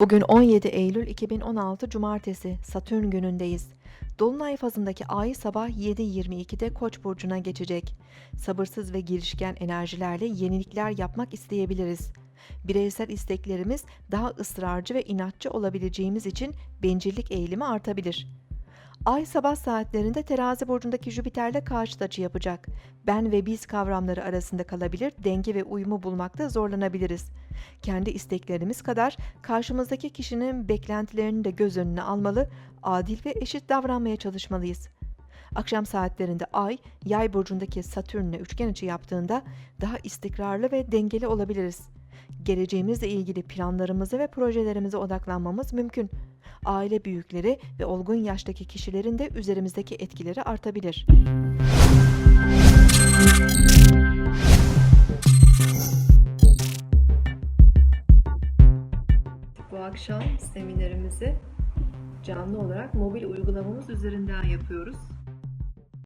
Bugün 17 Eylül 2016 Cumartesi Satürn günündeyiz. Dolunay fazındaki ay sabah 7.22'de Koç burcuna geçecek. Sabırsız ve girişken enerjilerle yenilikler yapmak isteyebiliriz. Bireysel isteklerimiz daha ısrarcı ve inatçı olabileceğimiz için bencillik eğilimi artabilir. Ay sabah saatlerinde terazi burcundaki Jüpiter'le karşıt açı yapacak. Ben ve biz kavramları arasında kalabilir, denge ve uyumu bulmakta zorlanabiliriz. Kendi isteklerimiz kadar karşımızdaki kişinin beklentilerini de göz önüne almalı, adil ve eşit davranmaya çalışmalıyız. Akşam saatlerinde Ay, Yay burcundaki Satürn'le üçgen açı yaptığında daha istikrarlı ve dengeli olabiliriz. Geleceğimizle ilgili planlarımıza ve projelerimize odaklanmamız mümkün. Aile büyükleri ve olgun yaştaki kişilerin de üzerimizdeki etkileri artabilir. Bu akşam seminerimizi canlı olarak mobil uygulamamız üzerinden yapıyoruz.